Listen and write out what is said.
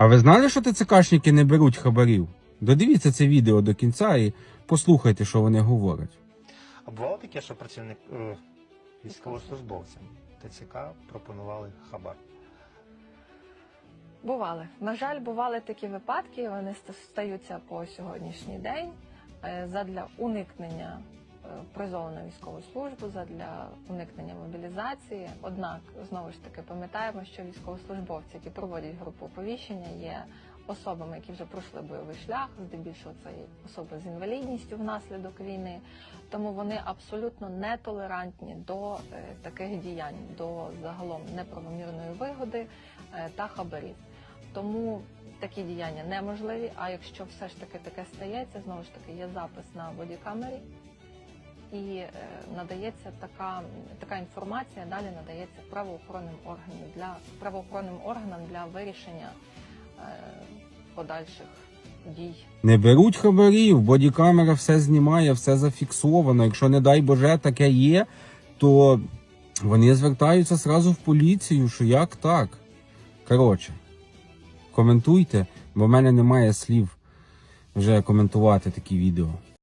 А ви знали, що ТЦКшники не беруть хабарів? Додивіться це відео до кінця і послухайте, що вони говорять. А бувало таке, що працівник е, військовослужбовцям ТЦК пропонували хабар. Бували. На жаль, бували такі випадки, вони стаються по сьогоднішній день е, задля уникнення призову на військову службу, задля уникнення мобілізації. Однак, знову ж таки, пам'ятаємо, що військовослужбовці, які проводять групу оповіщення, є особами, які вже пройшли бойовий шлях, здебільшого це особи з інвалідністю внаслідок війни. Тому вони абсолютно нетолерантні до е, таких діянь, до загалом неправомірної вигоди е, та хабарів. Тому такі діяння неможливі. А якщо все ж таки таке стається, знову ж таки є запис на бодікамері і е, надається така, така інформація, далі надається правоохоронним органам для правоохоронним органам для вирішення е, подальших дій. Не беруть хабарів, бодікамера все знімає, все зафіксовано. Якщо, не дай Боже, таке є, то вони звертаються зразу в поліцію, що як так. Коротше, коментуйте, бо в мене немає слів вже коментувати такі відео.